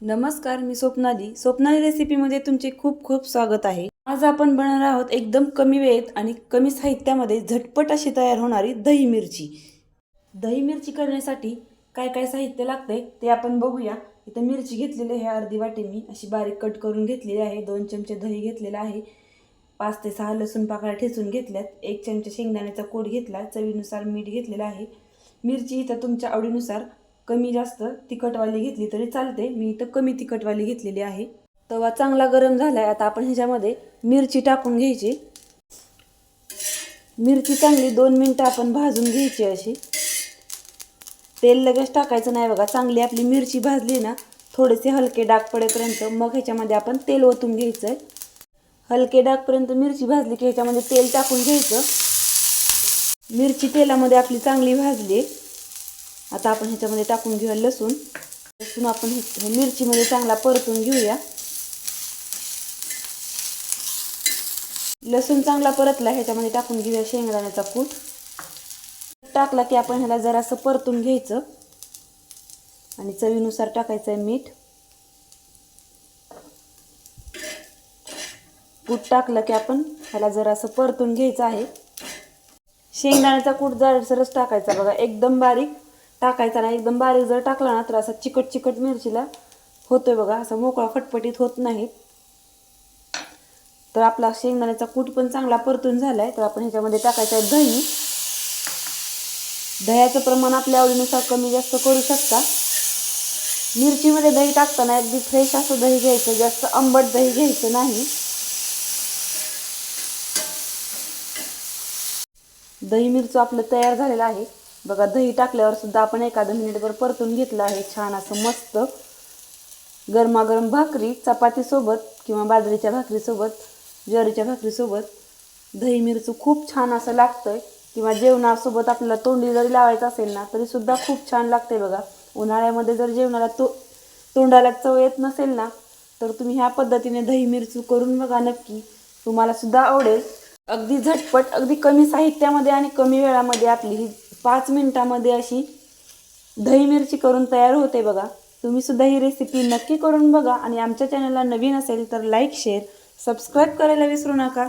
नमस्कार मी स्वप्नाली. स्वप्नाली रेसिपीमध्ये तुमचे खूप खूप स्वागत आहे. आज आपण बनवणार आहोत एकदम कमी वेळेत आणि कमी साहित्यामध्ये झटपट अशी तयार होणारी दही मिरची. दही मिरची करण्यासाठी काय काय साहित्य लागते ते आपण बघूया. इथं मिरची घेतलेली आहे अर्धी वाटी मी. अशी बारीक कट करून घेतलेली आहे. दोन चमचे दही घेतलेलं आहे. पाच ते सहा लसूण पाकळ्या ठेचून घेतल्यात. एक चमचा शेंगदाण्याचा कोट घेतला. चवीनुसार मीठ घेतलेलं आहे. मिरची इथं तुमच्या आवडीनुसार कमी जास्त तिखटवाली घेतली तरी चालते. मी इथं कमी तिखटवाली घेतलेली आहे. तवा चांगला गरम झाला आहे आता आपण ह्याच्यामध्ये मिरची टाकून घ्यायची. मिरची चांगली दोन मिनटं आपण भाजून घ्यायची अशी. तेल लगेच टाकायचं नाही बघा. चांगली आपली मिरची भाजली ना थोडेसे हलके डाग पडेपर्यंत मग ह्याच्यामध्ये आपण तेल ओतून घ्यायचं आहे हलके डागपर्यंत मिरची भाजली की ह्याच्यामध्ये तेल टाकून घ्यायचं. मिरची तेलामध्ये आपली चांगली भाजली. आता आपण ह्याच्यामध्ये टाकून घेऊया लसूण. लसूण आपण हे- मिरचीमध्ये चांगला परतून घेऊया. लसूण चांगला परतला ह्याच्यामध्ये टाकून घेऊया शेंगदाण्याचा कूट. टाकला की आपण ह्याला जरासं परतून घ्यायचं. आणि चवीनुसार टाकायचं आहे मीठ. कूट टाकलं की आपण ह्याला जरासं परतून घ्यायचं आहे. शेंगदाण्याचा कूट जाडसरच टाकायचा बघा एकदम बारीक. टाकायचा नाही. एकदम बारीक जर टाकला ना तर असा चिकट चिकट मिरचीला होतोय बघा असा मोकळा फटफटीत होत नाही. तर आपला शेंगदाण्याचा कूट पण चांगला परतून झालाय. तर आपण ह्याच्यामध्ये टाकायचं आहे दही. दह्याचं प्रमाण आपल्या आवडीनुसार कमी जास्त करू शकता. मिरचीमध्ये दही टाकताना अगदी फ्रेश असं दही घ्यायचं जास्त आंबट दही घ्यायचं नाही. दही मिरचं आपलं तयार झालेलं आहे. बघा दही टाकल्यावर सुद्धा आपण एखादं मिनिटभर परतून घेतलं आहे. छान असं मस्त गरमागरम भाकरी चपातीसोबत किंवा बाजरीच्या भाकरीसोबत ज्वारीच्या भाकरीसोबत दही मिरचं खूप छान असं लागतंय. किंवा जेवणासोबत आपल्याला तोंडी जरी लावायचं असेल ना तरीसुद्धा खूप छान लागते बघा. उन्हाळ्यामध्ये जर जेवणाला तो तोंडाला चव येत नसेल ना तर तुम्ही ह्या पद्धतीने दही मिरचू करून बघा नक्की. तुम्हाला सुद्धा आवडेल. अगदी झटपट अगदी कमी साहित्यामध्ये आणि कमी वेळामध्ये आपली ही पाच मिनिटामध्ये अशी दही मिरची करून तयार होते बघा. तुम्ही सुद्धा ही रेसिपी नक्की करून बघा आणि आमच्या चॅनलला नवीन असेल तर लाईक शेअर सबस्क्राईब करायला विसरू नका.